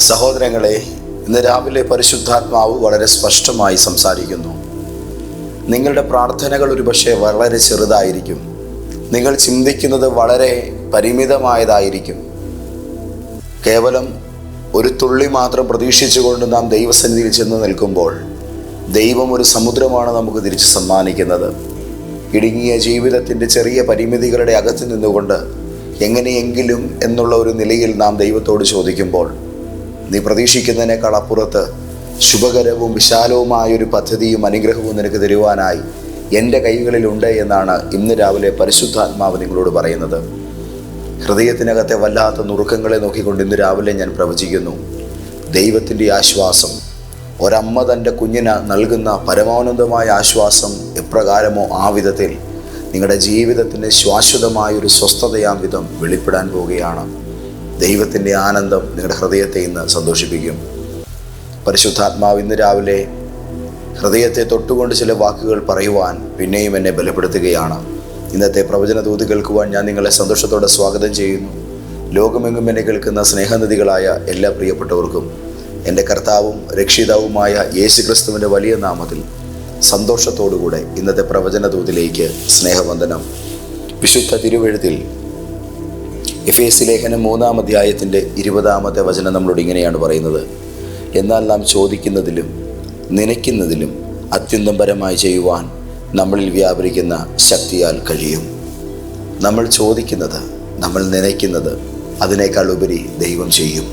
സഹോദരങ്ങളെ ഇന്ന് രാവിലെ പരിശുദ്ധാത്മാവ് വളരെ സ്പഷ്ടമായി സംസാരിക്കുന്നു. നിങ്ങളുടെ പ്രാർത്ഥനകൾ ഒരുപക്ഷെ വളരെ ചെറുതായിരിക്കും. നിങ്ങൾ ചിന്തിക്കുന്നത് വളരെ പരിമിതമായതായിരിക്കും. കേവലം ഒരു തുള്ളി മാത്രം പ്രതീക്ഷിച്ചുകൊണ്ട് നാം ദൈവസന്നിധിയിൽ ചെന്ന് നിൽക്കുമ്പോൾ ദൈവം ഒരു സമുദ്രമാണ് നമുക്ക് തിരിച്ച് സമ്മാനിക്കുന്നത്. ഇടുങ്ങിയ ജീവിതത്തിന്റെ ചെറിയ പരിമിതികളുടെ അകത്ത് നിന്നുകൊണ്ട് എങ്ങനെയെങ്കിലും എന്നുള്ള ഒരു നിലയിൽ നാം ദൈവത്തോട് ചോദിക്കുമ്പോൾ നീ പ്രതീക്ഷിക്കുന്നതിനേക്കാൾ അപ്പുറത്ത് ശുഭകരവും വിശാലവുമായ ഒരു പദ്ധതിയും അനുഗ്രഹവും നിനക്ക് തരുവാനായി എന്റെ കൈകളിലുണ്ട് എന്നാണ് ഇന്ന് രാവിലെ പരിശുദ്ധാത്മാവ് നിങ്ങളോട് പറയുന്നത്. ഹൃദയത്തിനകത്തെ വല്ലാത്ത നുറുക്കങ്ങളെ നോക്കിക്കൊണ്ട് ഇന്ന് രാവിലെ ഞാൻ പ്രവചിക്കുന്നു. ദൈവത്തിന്റെ ആശ്വാസം ഒരമ്മ തന്റെ കുഞ്ഞിന് നൽകുന്ന പരമാനന്ദമായ ആശ്വാസം എപ്രകാരമോ ആ വിധത്തിൽ നിങ്ങളുടെ ജീവിതത്തിന്റെ ശാശ്വതമായൊരു സ്വസ്ഥതയാം വിധം വെളിപ്പെടാൻ പോവുകയാണ്. ദൈവത്തിന്റെ ആനന്ദം നിങ്ങളുടെ ഹൃദയത്തെ ഇന്ന് സന്തോഷിപ്പിക്കും. പരിശുദ്ധാത്മാവ് ഇന്ന് രാവിലെ ഹൃദയത്തെ തൊട്ടുകൊണ്ട് ചില വാക്കുകൾ പറയുവാൻ പിന്നെയും എന്നെ ബലപ്പെടുത്തുകയാണ്. ഇന്നത്തെ പ്രവചന തോതി കേൾക്കുവാൻ ഞാൻ നിങ്ങളെ സന്തോഷത്തോടെ സ്വാഗതം ചെയ്യുന്നു. ലോകമെങ്ങും എന്നെ കേൾക്കുന്ന സ്നേഹനദികളായ എല്ലാ പ്രിയപ്പെട്ടവർക്കും എന്റെ കർത്താവും രക്ഷിതാവുമായ യേശു ക്രിസ്തുവിന്റെ വലിയ നാമത്തിൽ സന്തോഷത്തോടുകൂടെ ഇന്നത്തെ പ്രവചന തോതിലേക്ക് സ്നേഹവന്ദനം. വിശുദ്ധ തിരുവഴുത്തിൽ എഫ് എസ് ലേഖനം മൂന്നാം അധ്യായത്തിന്റെ ഇരുപതാമത്തെ വചനം നമ്മളോട് ഇങ്ങനെയാണ് പറയുന്നത്. എന്നാൽ നാം ചോദിക്കുന്നതിലും നനയ്ക്കുന്നതിലും അത്യന്തം പരമായി ചെയ്യുവാൻ നമ്മളിൽ വ്യാപരിക്കുന്ന ശക്തിയാൽ കഴിയും. നമ്മൾ ചോദിക്കുന്നത് നമ്മൾ നനയ്ക്കുന്നത് അതിനേക്കാൾ ഉപരി ദൈവം ചെയ്യും.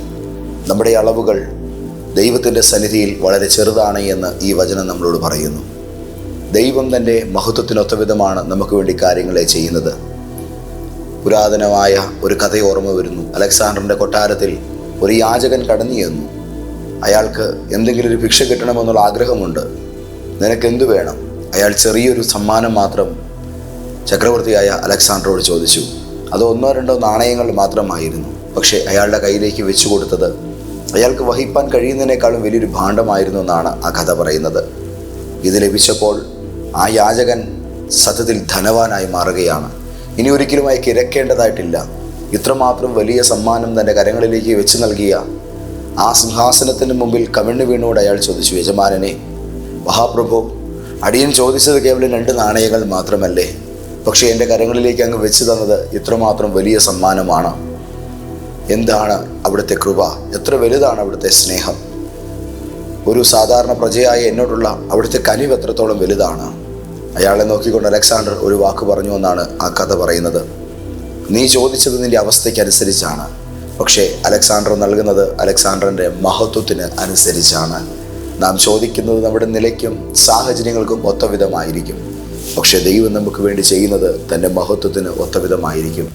നമ്മുടെ അളവുകൾ ദൈവത്തിന്റെ സന്നിധിയിൽ വളരെ ചെറുതാണ് എന്ന് ഈ വചനം നമ്മളോട് പറയുന്നു. ദൈവം തന്റെ മഹത്വത്തിനൊത്തവിധമാണ് നമുക്ക് വേണ്ടി കാര്യങ്ങളെ ചെയ്യുന്നത്. പുരാതനമായ ഒരു കഥ ഓർമ്മ വരുന്നു. അലക്സാണ്ടറിന്റെ കൊട്ടാരത്തിൽ ഒരു യാചകൻ കടന്നു ചെന്നു. അയാൾക്ക് എന്തെങ്കിലും ഒരു ഭിക്ഷ കിട്ടണമെന്നുള്ള ആഗ്രഹമുണ്ട്. നിനക്ക് എന്തു വേണം? അയാൾ ചെറിയൊരു സമ്മാനം മാത്രം ചക്രവർത്തിയായ അലക്സാണ്ടറോട് ചോദിച്ചു. അത് ഒന്നോ രണ്ടോ നാണയങ്ങൾ മാത്രമായിരുന്നു. പക്ഷേ അയാളുടെ കയ്യിലേക്ക് വെച്ചു കൊടുത്തത് അയാൾക്ക് വഹിപ്പാൻ കഴിയുന്നതിനേക്കാളും വലിയൊരു ഭാണ്ഡമായിരുന്നു എന്നാണ് ആ കഥ പറയുന്നത്. ഇത് ലഭിച്ചപ്പോൾ ആ യാചകൻ സത്യത്തിൽ ധനവാനായി മാറുകയാണ്. ഇനി ഒരിക്കലും അയാൾക്ക് ഇരക്കേണ്ടതായിട്ടില്ല. ഇത്രമാത്രം വലിയ സമ്മാനം തന്റെ കരങ്ങളിലേക്ക് വെച്ച് നൽകിയ ആ സിംഹാസനത്തിന് മുമ്പിൽ കവിണ്ണു വീണോട് അയാൾ ചോദിച്ചു യജമാനനെ മഹാപ്രഭു അടിയൻ ചോദിച്ചത് കേവലം രണ്ട് നാണയങ്ങൾ മാത്രമല്ലേ? പക്ഷേ എന്റെ കരങ്ങളിലേക്ക് അങ്ങ് വെച്ച് തന്നത് ഇത്രമാത്രം വലിയ സമ്മാനമാണ്. എന്താണ് അവിടുത്തെ കൃപ? എത്ര വലുതാണ് അവിടുത്തെ സ്നേഹം? ഒരു സാധാരണ പ്രജയായ എന്നോടുള്ള അവിടുത്തെ കനിവ് എത്രത്തോളം വലുതാണ്? അയാളെ നോക്കിക്കൊണ്ട് അലക്സാണ്ടർ ഒരു വാക്ക് പറഞ്ഞു എന്നാണ് ആ കഥ പറയുന്നത്. നീ ചോദിച്ചത് നിന്റെ അവസ്ഥയ്ക്കനുസരിച്ചാണ്. പക്ഷേ അലക്സാണ്ടർ നൽകുന്നത് അലക്സാണ്ടറിന്റെ മഹത്വത്തിന് അനുസരിച്ചാണ്. നാം ചോദിക്കുന്നത് നമ്മുടെ നിലയ്ക്കും സാഹചര്യങ്ങൾക്കും ഒത്തവിധമായിരിക്കും. പക്ഷേ ദൈവം നമുക്ക് വേണ്ടി ചെയ്യുന്നത് തന്റെ മഹത്വത്തിന് ഒത്തവിധമായിരിക്കും.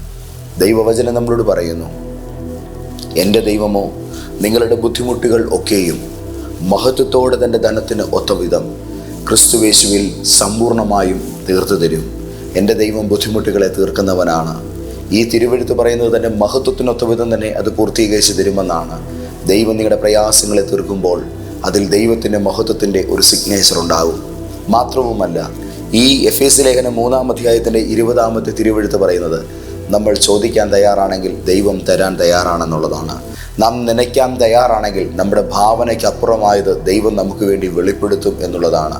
ദൈവവചനം നമ്മളോട് പറയുന്നു എന്റെ ദൈവമോ നിങ്ങളുടെ ബുദ്ധിമുട്ടുകൾ ഒക്കെയും മഹത്വത്തോടെ തന്റെ ധനത്തിന് ഒത്തവിധം. ക്രിസ്തുവേശുവിൽ സമ്പൂർണമായും തീർത്തു തരും. എന്റെ ദൈവം ബുദ്ധിമുട്ടുകളെ തീർക്കുന്നവനാണ്. ഈ തിരുവഴുത്ത് പറയുന്നത് തന്നെ മഹത്വത്തിനൊത്ത വിധം തന്നെ അത് പൂർത്തീകരിച്ച് തരുമെന്നാണ്. ദൈവം നിങ്ങളുടെ പ്രയാസങ്ങളെ തീർക്കുമ്പോൾ അതിൽ ദൈവത്തിന്റെ മഹത്വത്തിന്റെ ഒരു സിഗ്നേച്ചർ ഉണ്ടാകും. മാത്രവുമല്ല ഈ എഫ് എസ് ലേഖനം മൂന്നാം അധ്യായത്തിന്റെ ഇരുപതാമത്തെ തിരുവഴുത്ത് പറയുന്നത് നമ്മൾ ചോദിക്കാൻ തയ്യാറാണെങ്കിൽ ദൈവം തരാൻ തയ്യാറാണെന്നുള്ളതാണ്. നാം നനയ്ക്കാൻ തയ്യാറാണെങ്കിൽ നമ്മുടെ ഭാവനയ്ക്ക് അപ്പുറമായത് ദൈവം നമുക്ക് വേണ്ടി വെളിപ്പെടുത്തും എന്നുള്ളതാണ്.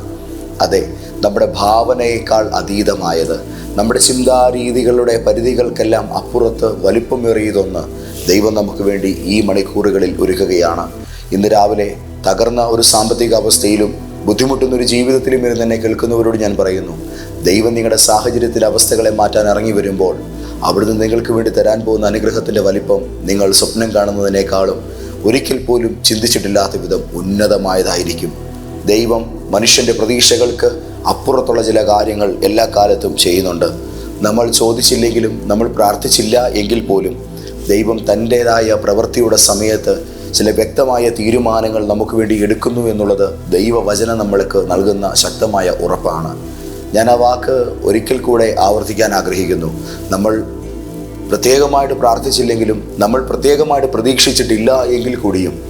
അതെ നമ്മുടെ ഭാവനയേക്കാൾ അതീതമായത് നമ്മുടെ ചിന്താരീതികളുടെ പരിധികൾക്കെല്ലാം അപ്പുറത്ത് വലിപ്പമേറിയതൊന്ന് ദൈവം നമുക്ക് വേണ്ടി ഈ മണിക്കൂറുകളിൽ ഒരുക്കുകയാണ്. ഇന്ന് രാവിലെ തകർന്ന ഒരു സാമ്പത്തിക അവസ്ഥയിലും ബുദ്ധിമുട്ടുന്ന ഒരു ജീവിതത്തിലും ഇരുന്ന് എന്നെ കേൾക്കുന്നവരോട് ഞാൻ പറയുന്നു ദൈവം നിങ്ങളുടെ സാഹചര്യത്തിലെ അവസ്ഥകളെ മാറ്റാൻ ഇറങ്ങി വരുമ്പോൾ അവിടുന്ന് നിങ്ങൾക്ക് വേണ്ടി തരാൻ പോകുന്ന അനുഗ്രഹത്തിന്റെ വലിപ്പം നിങ്ങൾ സ്വപ്നം കാണുന്നതിനേക്കാളും ഒരിക്കൽ പോലും ചിന്തിച്ചിട്ടില്ലാത്ത വിധം ഉന്നതമായതായിരിക്കും. ദൈവം മനുഷ്യന്റെ പ്രതീക്ഷകൾക്ക് അപ്പുറത്തുള്ള ചില കാര്യങ്ങൾ എല്ലാ കാലത്തും ചെയ്യുന്നുണ്ട്. നമ്മൾ ചോദിച്ചില്ലെങ്കിലും നമ്മൾ പ്രാർത്ഥിച്ചില്ല എങ്കിൽ പോലും ദൈവം തന്റേതായ പ്രവൃത്തിയുടെ സമയത്ത് ചില വ്യക്തമായ തീരുമാനങ്ങൾ നമുക്ക് വേണ്ടി എടുക്കുന്നു എന്നുള്ളത് ദൈവവചനം നമ്മൾക്ക് നൽകുന്ന ശക്തമായ ഉറപ്പാണ്. ഞാൻ ആ വാക്ക് ഒരിക്കൽ കൂടെ ആവർത്തിക്കാൻ ആഗ്രഹിക്കുന്നു. നമ്മൾ പ്രത്യേകമായിട്ട് പ്രാർത്ഥിച്ചില്ലെങ്കിലും നമ്മൾ പ്രത്യേകമായിട്ട് പ്രതീക്ഷിച്ചിട്ടില്ല എങ്കിൽ കൂടിയും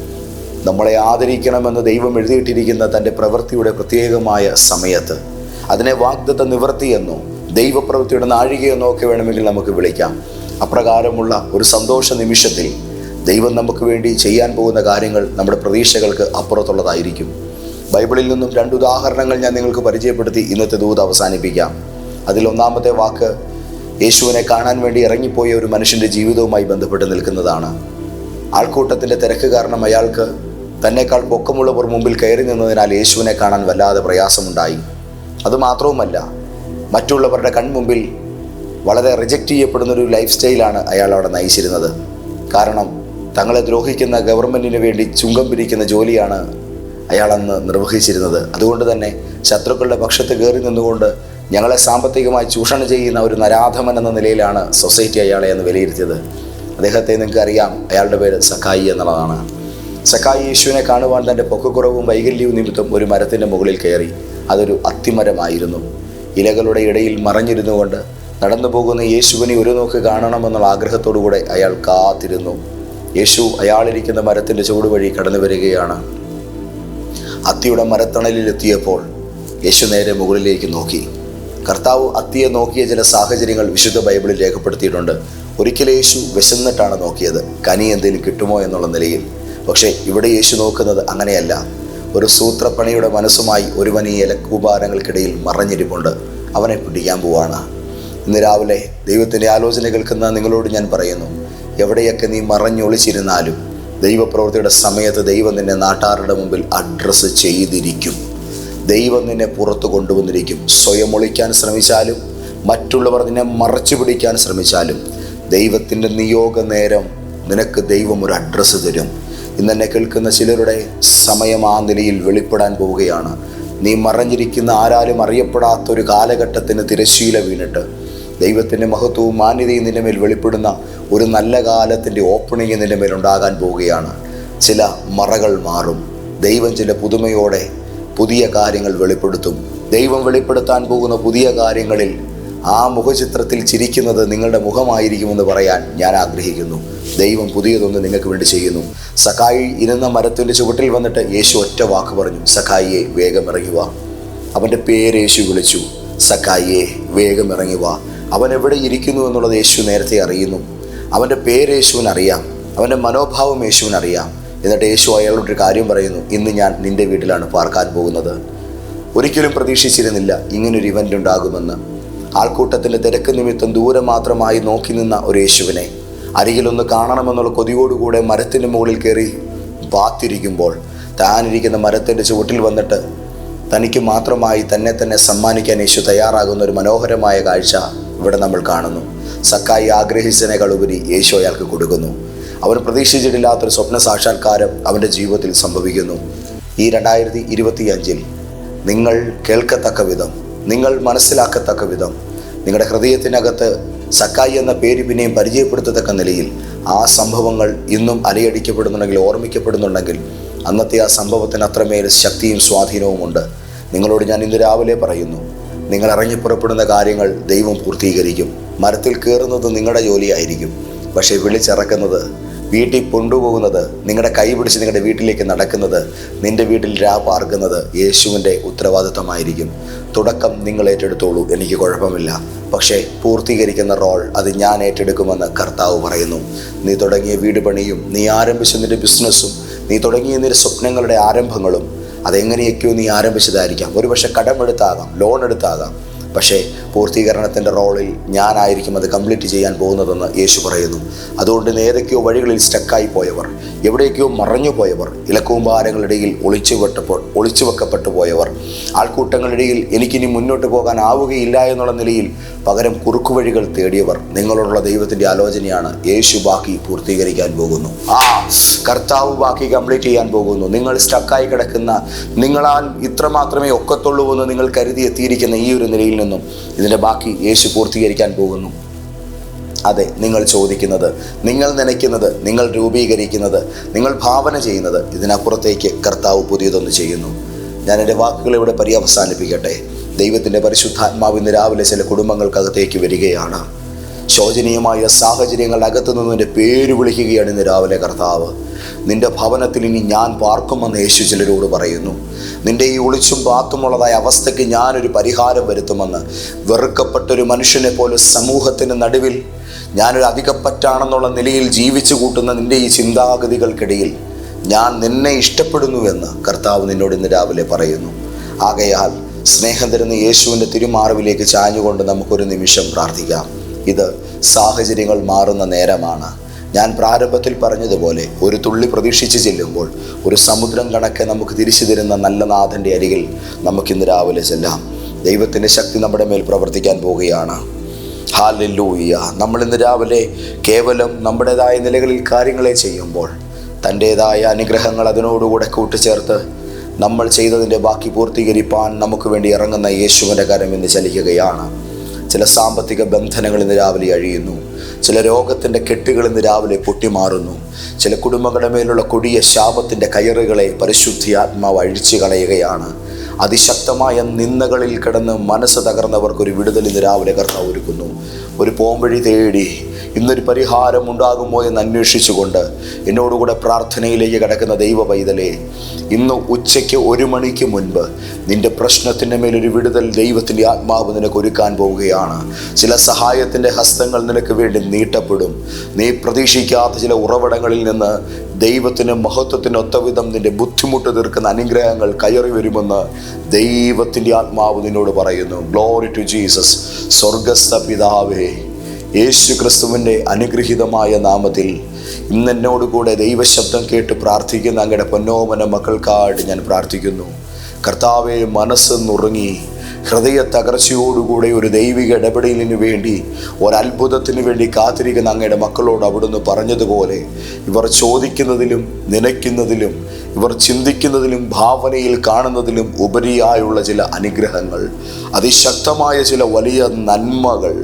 നമ്മളെ ആദരിക്കണമെന്ന് ദൈവം എഴുതിയിട്ടിരിക്കുന്ന തന്റെ പ്രവൃത്തിയുടെ പ്രത്യേകമായ സമയത്ത് അതിനെ വാഗ്ദത്ത നിവൃത്തിയെന്നോ ദൈവപ്രവൃത്തിയുടെ നാഴികയെന്നോ ഒക്കെ വേണമെങ്കിൽ നമുക്ക് വിളിക്കാം. അപ്രകാരമുള്ള ഒരു സന്തോഷ നിമിഷത്തിൽ ദൈവം നമുക്ക് വേണ്ടി ചെയ്യാൻ പോകുന്ന കാര്യങ്ങൾ നമ്മുടെ പ്രതീക്ഷകൾക്ക് അപ്പുറത്തുള്ളതായിരിക്കും. ബൈബിളിൽ നിന്നും രണ്ട് ഉദാഹരണങ്ങൾ ഞാൻ നിങ്ങൾക്ക് പരിചയപ്പെടുത്തി ഇന്നത്തെ ദൂത് അവസാനിപ്പിക്കാം. അതിൽ ഒന്നാമത്തെ വാക്ക് യേശുവിനെ കാണാൻ വേണ്ടി ഇറങ്ങിപ്പോയ ഒരു മനുഷ്യന്റെ ജീവിതവുമായി ബന്ധപ്പെട്ട് നിൽക്കുന്നതാണ്. ആൾക്കൂട്ടത്തിന്റെ തിരക്ക് കാരണം അയാൾക്ക് തന്നെക്കാൾ പൊക്കമുള്ളവർ മുമ്പിൽ കയറി നിന്നതിനാൽ യേശുവിനെ കാണാൻ വല്ലാതെ പ്രയാസമുണ്ടായി. അതുമാത്രവുമല്ല മറ്റുള്ളവരുടെ കൺമുമ്പിൽ വളരെ റിജക്റ്റ് ചെയ്യപ്പെടുന്ന ഒരു ലൈഫ് സ്റ്റൈലാണ് അയാൾ അവിടെ നയിച്ചിരുന്നത്. കാരണം തങ്ങളെ ദ്രോഹിക്കുന്ന ഗവൺമെന്റിന് വേണ്ടി ചുങ്കം പിരിക്കുന്ന ജോലിയാണ് അയാൾ അന്ന് നിർവഹിച്ചിരുന്നത്. അതുകൊണ്ട് തന്നെ ശത്രുക്കളുടെ പക്ഷത്ത് കയറി നിന്നുകൊണ്ട് ഞങ്ങളെ സാമ്പത്തികമായി ചൂഷണം ചെയ്യുന്ന ഒരു നരാധമൻ എന്ന നിലയിലാണ് സൊസൈറ്റി അയാളെ എന്ന് വിലയിരുത്തിയത്. അദ്ദേഹത്തെ നിങ്ങൾക്ക് അറിയാം അയാളുടെ പേര് സഖായി എന്നുള്ളതാണ്. സഖായി യേശുവിനെ കാണുവാൻ തന്റെ പൊക്കക്കുറവും വൈകല്യവും നിമിത്തം ഒരു മരത്തിന്റെ മുകളിൽ കയറി. അതൊരു അത്തിമരമായിരുന്നു. ഇലകളുടെ ഇടയിൽ മറഞ്ഞിരുന്നു കൊണ്ട് നടന്നു പോകുന്ന യേശുവിനെ ഒരു നോക്ക് കാണണമെന്നുള്ള ആഗ്രഹത്തോടുകൂടെ അയാൾ കാത്തിരുന്നു. യേശു അയാളിരിക്കുന്ന മരത്തിന്റെ ചുവട് വഴി കടന്നു വരികയാണ്. അത്തിയുടെ മരത്തണലിൽ എത്തിയപ്പോൾ യേശു നേരെ മുകളിലേക്ക് നോക്കി. കർത്താവ് അത്തിയെ നോക്കിയ ചില സാഹചര്യങ്ങൾ വിശുദ്ധ ബൈബിളിൽ രേഖപ്പെടുത്തിയിട്ടുണ്ട്. ഒരിക്കൽ യേശു വിശന്നിട്ടാണ് നോക്കിയത്. കനി എന്തെങ്കിലും കിട്ടുമോ എന്നുള്ള നിലയിൽ. പക്ഷേ ഇവിടെ യേശു നോക്കുന്നത് അങ്ങനെയല്ല. ഒരു സൂത്രപ്പണിയുടെ മനസ്സുമായി ഒരുവൻ ഈ ഇലക്കൂപാരങ്ങൾക്കിടയിൽ മറഞ്ഞിരിപ്പുണ്ട്. അവനെ പിടിക്കാൻ പോവാണ്. ഇന്ന് രാവിലെ ദൈവത്തിന്റെ ആലോചന കേൾക്കുന്ന നിങ്ങളോട് ഞാൻ പറയുന്നു. എവിടെയൊക്കെ നീ മറഞ്ഞൊളിച്ചിരുന്നാലും ദൈവപ്രവൃത്തിയുടെ സമയത്ത് ദൈവം നിന്നെ നാട്ടാരുടെ മുമ്പിൽ അഡ്രസ്സ് ചെയ്തിരിക്കും. ദൈവം നിന്നെ പുറത്തു കൊണ്ടുവന്നിരിക്കും. സ്വയം ഒളിക്കാൻ ശ്രമിച്ചാലും മറ്റുള്ളവർ നിന്നെ മറച്ചു പിടിക്കാൻ ശ്രമിച്ചാലും ദൈവത്തിന്റെ നിയോഗ നേരം നിനക്ക് ദൈവം ഒരു അഡ്രസ്സ് തരും. ഇന്ന് എന്നെ കേൾക്കുന്ന ചിലരുടെ സമയം ആ നിലയിൽ വെളിപ്പെടാൻ പോവുകയാണ്. നീ മറഞ്ഞിരിക്കുന്ന ആരാലും അറിയപ്പെടാത്ത ഒരു കാലഘട്ടത്തിന് തിരശീല വീണിട്ട് ദൈവത്തിന്റെ മഹത്വവും മാന്യതയും നിന്റെ മേൽ വെളിപ്പെടുന്ന ഒരു നല്ല കാലത്തിന്റെ ഓപ്പണിംഗ് നിന്റെ മേൽ പോവുകയാണ്. ചില മറകൾ മാറും. ദൈവം ചില പുതുമയോടെ പുതിയ കാര്യങ്ങൾ വെളിപ്പെടുത്തും. ദൈവം വെളിപ്പെടുത്താൻ പോകുന്ന പുതിയ കാര്യങ്ങളിൽ ആ മുഖചിത്രത്തിൽ ചിരിക്കുന്നത് നിങ്ങളുടെ മുഖമായിരിക്കുമെന്ന് പറയാൻ ഞാൻ ആഗ്രഹിക്കുന്നു. ദൈവം പുതിയതൊന്ന് നിങ്ങൾക്ക് വേണ്ടി ചെയ്യുന്നു. സഖായി ഇരുന്ന മരത്തിന്റെ ചുവട്ടിൽ വന്നിട്ട് യേശു ഒറ്റ വാക്ക് പറഞ്ഞു സഖായിയെ വേഗം ഇറങ്ങി വാ. അവന്റെ പേര് യേശു വിളിച്ചു സഖായിയെ വേഗം ഇറങ്ങി വാ. അവൻ എവിടെ ഇരിക്കുന്നു എന്നുള്ളത് യേശു നേരത്തെ അറിയുന്നു. അവന്റെ പേര് യേശുവിന് അറിയാം. അവന്റെ മനോഭാവം യേശുവിന് അറിയാം. എന്നിട്ട് യേശു അയാളോടൊരു കാര്യം പറയുന്നു. ഇന്ന് ഞാൻ നിന്റെ വീട്ടിലാണ് പാർക്കാൻ പോകുന്നത്. ഒരിക്കലും പ്രതീക്ഷിച്ചിരുന്നില്ല ഇങ്ങനൊരു ഇവന്റ് ഉണ്ടാകുമെന്ന്. ആൾക്കൂട്ടത്തിന്റെ തിരക്ക് നിമിത്തം ദൂരെ മാത്രമായി നോക്കി നിന്ന ഒരു യേശുവിനെ അരികിലൊന്ന് കാണണമെന്നുള്ള കൊതിയോടുകൂടെ മരത്തിന് മുകളിൽ കയറി പാത്തിരിക്കുമ്പോൾ താനിരിക്കുന്ന മരത്തിന്റെ ചുവട്ടിൽ വന്നിട്ട് തനിക്ക് മാത്രമായി തന്നെ തന്നെ സമ്മാനിക്കാൻ യേശു തയ്യാറാകുന്ന ഒരു മനോഹരമായ കാഴ്ച ഇവിടെ നമ്മൾ കാണുന്നു. സക്കായി ആഗ്രഹിച്ചതിനേക്കാൾ ഉപരി യേശു അയാൾക്ക് കൊടുക്കുന്നു. അവൻ പ്രതീക്ഷിച്ചിട്ടില്ലാത്തൊരു സ്വപ്ന സാക്ഷാത്കാരം അവന്റെ ജീവിതത്തിൽ സംഭവിക്കുന്നു. ഈ രണ്ടായിരത്തി ഇരുപത്തി അഞ്ചിൽ നിങ്ങൾ കേൾക്കത്തക്ക വിധം നിങ്ങൾ മനസ്സിലാക്കത്തക്ക വിധം നിങ്ങളുടെ ഹൃദയത്തിനകത്ത് സക്കായി എന്ന പേര് പിന്നെയും പരിചയപ്പെടുത്തത്തക്ക നിലയിൽ ആ സംഭവങ്ങൾ ഇന്നും അലയടിക്കപ്പെടുന്നുണ്ടെങ്കിൽ ഓർമ്മിക്കപ്പെടുന്നുണ്ടെങ്കിൽ അന്നത്തെ ആ സംഭവത്തിന് അത്രമേൽ ശക്തിയും സ്വാധീനവുമുണ്ട്. നിങ്ങളോട് ഞാൻ ഇന്ന് രാവിലെ പറയുന്നു നിങ്ങൾ ഇറങ്ങിപ്പുറപ്പെടുന്ന കാര്യങ്ങൾ ദൈവം പൂർത്തീകരിക്കും. മരത്തിൽ കയറുന്നത് നിങ്ങളുടെ ജോലിയായിരിക്കും. പക്ഷേ വിളിച്ചിറക്കുന്നത് വീട്ടിൽ കൊണ്ടുപോകുന്നത് നിങ്ങളുടെ കൈ പിടിച്ച് നിങ്ങളുടെ വീട്ടിലേക്ക് നടക്കുന്നത് നിന്റെ വീട്ടിൽ രാ പാർക്കുന്നത് യേശുവിന്റെ ഉത്തരവാദിത്തമായിരിക്കും തുടക്കം നിങ്ങൾ ഏറ്റെടുത്തോളൂ എനിക്ക് കുഴപ്പമില്ല. പക്ഷേ പൂർത്തീകരിക്കുന്ന റോൾ അത് ഞാൻ ഏറ്റെടുക്കുമെന്ന് കർത്താവ് പറയുന്നു. നീ തുടങ്ങിയ വീട് പണിയും നീ ആരംഭിച്ച നിന്റെ ബിസിനസ്സും നീ തുടങ്ങിയ നിന്റെ സ്വപ്നങ്ങളുടെ ആരംഭങ്ങളും അതെങ്ങനെയൊക്കെയോ നീ ആരംഭിച്ചതായിരിക്കാം. ഒരുപക്ഷെ കടമെടുത്താകാം ലോൺ എടുത്താകാം. പക്ഷേ പൂർത്തീകരണത്തിന്റെ റോളിൽ ഞാനായിരിക്കും അത് കംപ്ലീറ്റ് ചെയ്യാൻ പോകുന്നതെന്ന് യേശു പറയുന്നു. അതുകൊണ്ട് ഏതൊക്കെയോ വഴികളിൽ സ്റ്റക്കായി പോയവർ എവിടേക്കോ മറഞ്ഞു പോയവർ ഇലക്കൂമ്പാരങ്ങളിടയിൽ ഒളിച്ചു വെട്ടപ്പോൾ ഒളിച്ചു വെക്കപ്പെട്ടു പോയവർ ആൾക്കൂട്ടങ്ങളിടയിൽ എനിക്കിനി മുന്നോട്ട് പോകാൻ ആവുകയില്ല എന്നുള്ള നിലയിൽ പകരം കുറുക്കുവഴികൾ തേടിയവർ നിങ്ങളോടുള്ള ദൈവത്തിന്റെ ആലോചനയാണ് യേശു ബാക്കി പൂർത്തീകരിക്കാൻ പോകുന്നു. ആ കർത്താവ് ബാക്കി കംപ്ലീറ്റ് ചെയ്യാൻ പോകുന്നു. നിങ്ങൾ സ്റ്റക്കായി കിടക്കുന്ന നിങ്ങളാൽ ഇത്ര മാത്രമേ ഒക്കത്തുള്ളൂ എന്ന് നിങ്ങൾ കരുതി എത്തിയിരിക്കുന്ന ഈ ഒരു നിലയിൽ നിന്നും ഇതിന്റെ ബാക്കി യേശു പൂർത്തീകരിക്കാൻ പോകുന്നു. അതെ നിങ്ങൾ ചോദിക്കുന്നത് നിങ്ങൾ നനയ്ക്കുന്നത് നിങ്ങൾ രൂപീകരിക്കുന്നത് നിങ്ങൾ ഭാവന ചെയ്യുന്നത് ഇതിനപ്പുറത്തേക്ക് കർത്താവ് പുതിയതൊന്ന് ചെയ്യുന്നു. ഞാൻ എന്റെ വാക്കുകൾ ഇവിടെ പര്യവസാനിപ്പിക്കട്ടെ. ദൈവത്തിന്റെ പരിശുദ്ധാത്മാവ് ഇന്ന് രാവിലെ ചില കുടുംബങ്ങൾക്കകത്തേക്ക് വരികയാണ്. ശോചനീയമായ സാഹചര്യങ്ങളുടെ അകത്തു നിന്നതിന്റെ പേര് വിളിക്കുകയാണ് ഇന്ന് രാവിലെ കർത്താവ്. നിന്റെ ഭവനത്തിൽ ഇനി ഞാൻ പാർക്കുമെന്ന് യേശു ചിലരോട് പറയുന്നു. നിന്റെ ഈ ഒളിച്ചും പാത്തുമുള്ളതായ അവസ്ഥയ്ക്ക് ഞാനൊരു പരിഹാരം വരുത്തുമെന്ന് വെറുക്കപ്പെട്ടൊരു മനുഷ്യനെ പോലെ സമൂഹത്തിന് നടുവിൽ ഞാനൊരു അധികപ്പറ്റാണെന്നുള്ള നിലയിൽ ജീവിച്ചു കൂട്ടുന്ന നിന്റെ ഈ ചിന്താഗതികൾക്കിടയിൽ ഞാൻ നിന്നെ ഇഷ്ടപ്പെടുന്നുവെന്ന് കർത്താവ് നിന്നോട് ഇന്ന് രാവിലെ പറയുന്നു. ആകയാൽ സ്നേഹം തരുന്ന യേശുവിന്റെ തിരുമാറിവിലേക്ക് ചാഞ്ഞുകൊണ്ട് നമുക്കൊരു നിമിഷം പ്രാർത്ഥിക്കാം. ഇത് സാഹചര്യങ്ങൾ മാറുന്ന നേരമാണ്. ഞാൻ പ്രാരംഭത്തിൽ പറഞ്ഞതുപോലെ ഒരു തുള്ളി പ്രതീക്ഷിച്ച് ചെല്ലുമ്പോൾ ഒരു സമുദ്രം കണക്കെ നമുക്ക് തിരിച്ചു തരുന്ന നല്ല നാഥന്റെ അരികിൽ നമുക്കിന്ന് രാവിലെ ചെല്ലാം. ദൈവത്തിന്റെ ശക്തി നമ്മുടെ മേൽ പ്രവർത്തിക്കാൻ പോവുകയാണ്. ഹാലൂയ്യ നമ്മൾ ഇന്ന് രാവിലെ കേവലം നമ്മുടേതായ നിലകളിൽ കാര്യങ്ങളെ ചെയ്യുമ്പോൾ തന്റേതായ അനുഗ്രഹങ്ങൾ അതിനോടുകൂടെ കൂട്ടിച്ചേർത്ത് നമ്മൾ ചെയ്തതിന്റെ ബാക്കി പൂർത്തീകരിപ്പാൻ നമുക്ക് വേണ്ടി ഇറങ്ങുന്ന യേശുവിന്റെ കരം ഇന്ന് ചലിക്കുകയാണ്. ചില സാമ്പത്തിക ബന്ധനങ്ങൾ ഇന്ന് രാവിലെ അഴിയുന്നു. ചില രോഗത്തിന്റെ കെട്ടുകൾ ഇന്ന് രാവിലെ പൊട്ടിമാറുന്നു. ചില കുടുംബങ്ങളുടെ മേലുള്ള കൊടിയ ശാപത്തിന്റെ കയറുകളെ പരിശുദ്ധി ആത്മാവ് അഴിച്ചു കളയുകയാണ്. അതിശക്തമായ നിന്ദകളിൽ കിടന്ന് മനസ്സ് തകർന്നവർക്കൊരു വിടുതൽ ഇന്ന് രാവിലെ കർത്താവ് ഒരുക്കുന്നു. ഒരു പോംവഴി തേടി ഇന്നൊരു പരിഹാരം ഉണ്ടാകുമോ എന്ന് അന്വേഷിച്ചുകൊണ്ട് എന്നോടുകൂടെ പ്രാർത്ഥനയിലേക്ക് കിടക്കുന്ന ദൈവ പൈതലേ ഇന്ന് ഉച്ചയ്ക്ക് ഒരു മണിക്ക് മുൻപ് നിന്റെ പ്രശ്നത്തിന്റെ മേലൊരു വിടുതൽ ദൈവത്തിന്റെ ആത്മാവ് നിനക്ക് ഒരുക്കാൻ പോവുകയാണ്. ചില സഹായത്തിന്റെ ഹസ്തങ്ങൾ നിനക്ക് വേണ്ടി നീട്ടപ്പെടും. നീ പ്രതീക്ഷിക്കാത്ത ചില ഉറവിടങ്ങളിൽ നിന്ന് ദൈവത്തിന് മഹത്വത്തിന് ഒത്തവിധം നിന്റെ ബുദ്ധിമുട്ട് തീർക്കുന്ന അനുഗ്രഹങ്ങൾ കയറി വരുമെന്ന് ദൈവത്തിന്റെ ആത്മാവ് നിന്നോട് പറയുന്നു. ഗ്ലോറി ടു ജീസസ് സ്വർഗസ്ഥ പിതാവേ യേശു ക്രിസ്തുവിന്റെ അനുഗ്രഹീതമായ നാമത്തിൽ ഇന്നെന്നോട് കൂടെ ദൈവശബ്ദം കേട്ട് പ്രാർത്ഥിക്കുന്ന അങ്ങയുടെ പൊന്നോമന മക്കൾക്കായിട്ട് ഞാൻ പ്രാർത്ഥിക്കുന്നു. കർത്താവെ മനസ്സ് നുറുങ്ങി ഹൃദയ തകർച്ചയോടുകൂടെ ഒരു ദൈവിക ഇടപെടലിന് വേണ്ടി ഒരത്ഭുതത്തിന് വേണ്ടി കാത്തിരിക്കുന്ന അങ്ങയുടെ മക്കളോട് അവിടുന്ന് പറഞ്ഞതുപോലെ ഇവർ ചോദിക്കുന്നതിലും നനയ്ക്കുന്നതിലും ഇവർ ചിന്തിക്കുന്നതിലും ഭാവനയിൽ കാണുന്നതിലും ഉപരിയായുള്ള ചില അനുഗ്രഹങ്ങൾ അതിശക്തമായ ചില വലിയ നന്മകൾ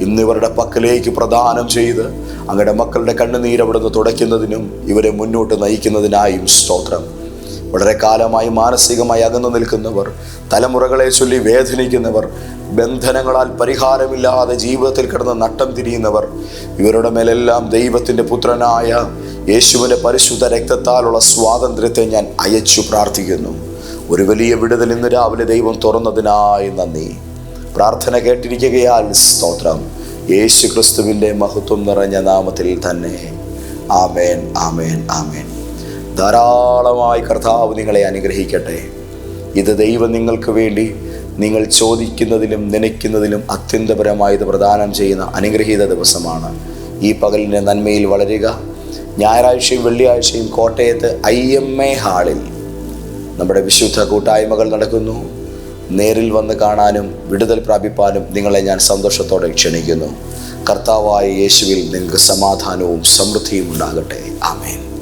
ഇന്നിവരുടെ പക്കലേക്ക് പ്രദാനം ചെയ്ത് അങ്ങയുടെ മക്കളുടെ കണ്ണുനീരവിടുന്ന് തുടയ്ക്കുന്നതിനും ഇവരെ മുന്നോട്ട് നയിക്കുന്നതിനായും സ്തോത്രം. വളരെ കാലമായി മാനസികമായി അകന്നു നിൽക്കുന്നവർ തലമുറകളെ ചൊല്ലി വേദനിക്കുന്നവർ ബന്ധനങ്ങളാൽ പരിഹാരമില്ലാതെ ജീവിതത്തിൽ കിടന്ന് നട്ടം തിരിയുന്നവർ ഇവരുടെ മേലെല്ലാം ദൈവത്തിന്റെ പുത്രനായ യേശുവിന്റെ പരിശുദ്ധ രക്തത്താലുള്ള സ്വാതന്ത്ര്യത്തെ ഞാൻ അയച്ചു പ്രാർത്ഥിക്കുന്നു. ഒരു വലിയ വിടുതൽ ഇന്ന് രാവിലെ ദൈവം തുറന്നതിനായി നന്ദി. പ്രാർത്ഥന കേട്ടിരിക്കുകയാൽ സ്തോത്രം. യേശു ക്രിസ്തുവിന്റെ മഹത്വം നിറഞ്ഞ നാമത്തിൽ തന്നെ. ആമേൻ ആമേൻ ആമേൻ. ധാരാളമായി കർത്താവ് നിങ്ങളെ അനുഗ്രഹിക്കട്ടെ. ഇത് ദൈവം നിങ്ങൾക്ക് വേണ്ടി നിങ്ങൾ ചോദിക്കുന്നതിലും നനയ്ക്കുന്നതിലും അത്യന്തപരമായത് പ്രദാനം ചെയ്യുന്ന അനുഗ്രഹീത ദിവസമാണ്. ഈ പകലിന്റെ നന്മയിൽ വളരുക. ഞായറാഴ്ചയും വെള്ളിയാഴ്ചയും കോട്ടയത്ത് ഐ എം എ ഹാളിൽ നമ്മുടെ വിശുദ്ധ കൂട്ടായ്മകൾ നടക്കുന്നു. നേരിൽ വന്ന് കാണാനും വിടുതൽ പ്രാപിപ്പാനും നിങ്ങളെ ഞാൻ സന്തോഷത്തോടെ ക്ഷണിക്കുന്നു. കർത്താവായ യേശുവിൽ നിങ്ങൾക്ക് സമാധാനവും സമൃദ്ധിയും ഉണ്ടാകട്ടെ. ആമേൻ.